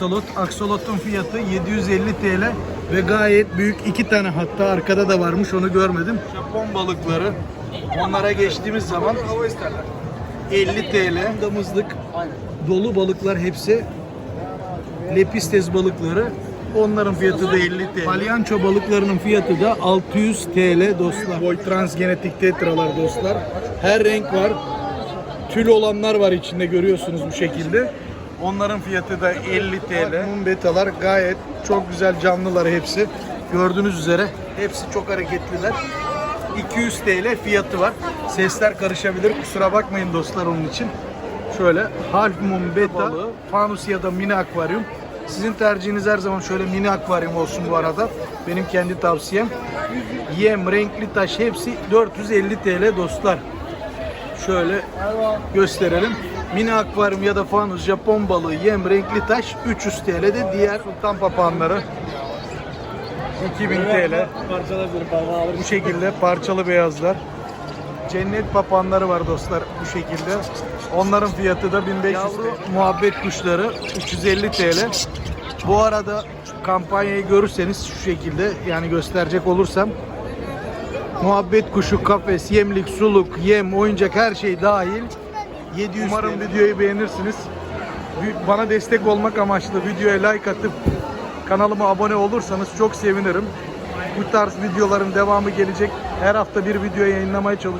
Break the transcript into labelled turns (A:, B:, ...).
A: aksolot. Aksolotun fiyatı 750 TL ve gayet büyük iki tane hatta arkada da varmış onu görmedim. Japon balıkları. Onlara geçtiğimiz zaman 50 TL. Damızlık dolu balıklar hepsi. Lepistes balıkları. Onların fiyatı da 50 TL. Palyanço balıklarının fiyatı da 600 TL dostlar. Boy transgenetik tetralar dostlar. Her renk var. Tül olanlar var içinde görüyorsunuz bu şekilde. Onların fiyatı da 50 TL. Mum betalar gayet çok güzel canlılar hepsi. Gördüğünüz üzere hepsi çok hareketliler. 200 TL fiyatı var. Sesler karışabilir. Kusura bakmayın dostlar onun için. Şöyle half moon beta, fanus ya da mini akvaryum. Sizin tercihiniz her zaman şöyle mini akvaryum olsun bu arada. Benim kendi tavsiyem. Yem, renkli taş hepsi 450 TL dostlar. Şöyle gösterelim. Mini akvaryum ya da fanus, Japon balığı, yem, renkli taş 300 TL'de diğer sultan papağanları 2000 TL.
B: Parçalar bir alır.
A: Bu şekilde parçalı beyazlar. Cennet papağanları var dostlar bu şekilde. Onların fiyatı da 1500 Yavru muhabbet kuşları 350 TL. Bu arada kampanyayı görürseniz şu şekilde yani gösterecek olursam muhabbet kuşu, kafes, yemlik, suluk, yem, oyuncak her şey dahil 700 Umarım videoyu beğenirsiniz. Bana destek olmak amaçlı videoya like atıp kanalıma abone olursanız çok sevinirim. Bu tarz videoların devamı gelecek. Her hafta bir video yayınlamaya çalışıyorum.